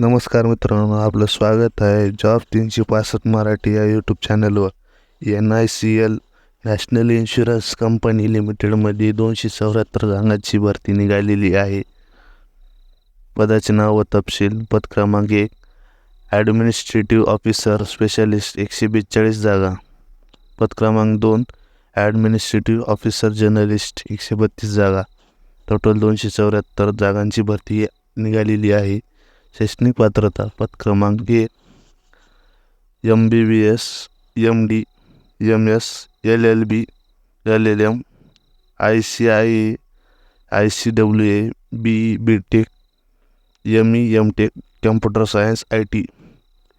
नमस्कार मित्रांनो आपलं स्वागत आहे जॉब तीनशे पासष्ट मराठी या यूट्यूब चॅनलवर N I C L national insurance company लिमिटेडमध्ये दोनशे चौऱ्याहत्तर जागांची भरती निघालेली आहे. पदाचे नाव व तपशील पद क्रमांक एक ॲडमिनिस्ट्रेटिव्ह ऑफिसर स्पेशालिस्ट एकशे बेचाळीस जागा. पद क्रमांक दोन ॲडमिनिस्ट्रेटिव्ह ऑफिसर जर्नलिस्ट एकशे बत्तीस जागा. टोटल दोनशे चौऱ्याहत्तर जागांची भरती निघालेली आहे. शैक्षणिक पात्रता पद क्रमांक एक M B B S M D M S L L B L L M I C I A I C W A B E B tech M E M tech computer science I T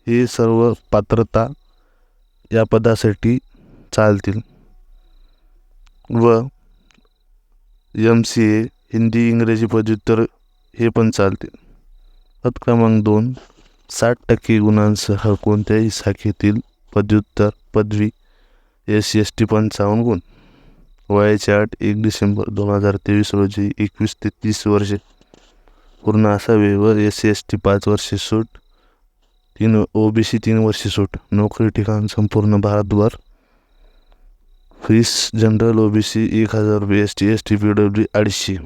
हे सर्व पात्रता या पदासाठी चालतील. व M C ए हिंदी इंग्रजी पदव्युत्तर हे पण चालतील. पद क्रमांक दोन साठ टक्के गुणांसह कोणत्याही शाखेतील पदव्युत्तर पदवी एस एस टी पंचावन्न गुण. वयाची आठ एक डिसेंबर दोन हजार तेवीस रोजी एकवीस ते तीस वर्षे पूर्ण असावे व एस सी एस टी पाच वर्षे सूट तीन ओ बी सी तीन वर्षे सूट. नोकरी ठिकाण संपूर्ण भारतभर. Fees general O B C एक हजार रुपये S T S T P W अडीचशे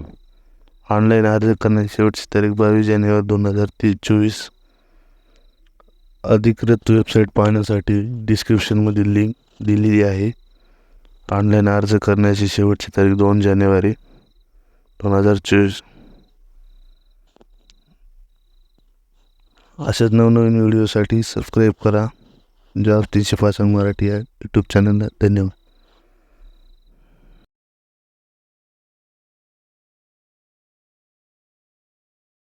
ऑनलाईन अर्ज करण्याची शेवटची तारीख बावीस जानेवारी दोन हजार तीस चोवीस. अधिकृत वेबसाईट पाहण्यासाठी डिस्क्रिप्शनमध्ये लिंक दिलेली आहे. ऑनलाईन अर्ज करण्याची शेवटची तारीख दोन जानेवारी दोन हजार चोवीस. अशाच नवनवीन व्हिडिओसाठी सबस्क्राईब करा. जॉब तीनशे पाच मराठी या यूट्यूब चॅनलला धन्यवाद.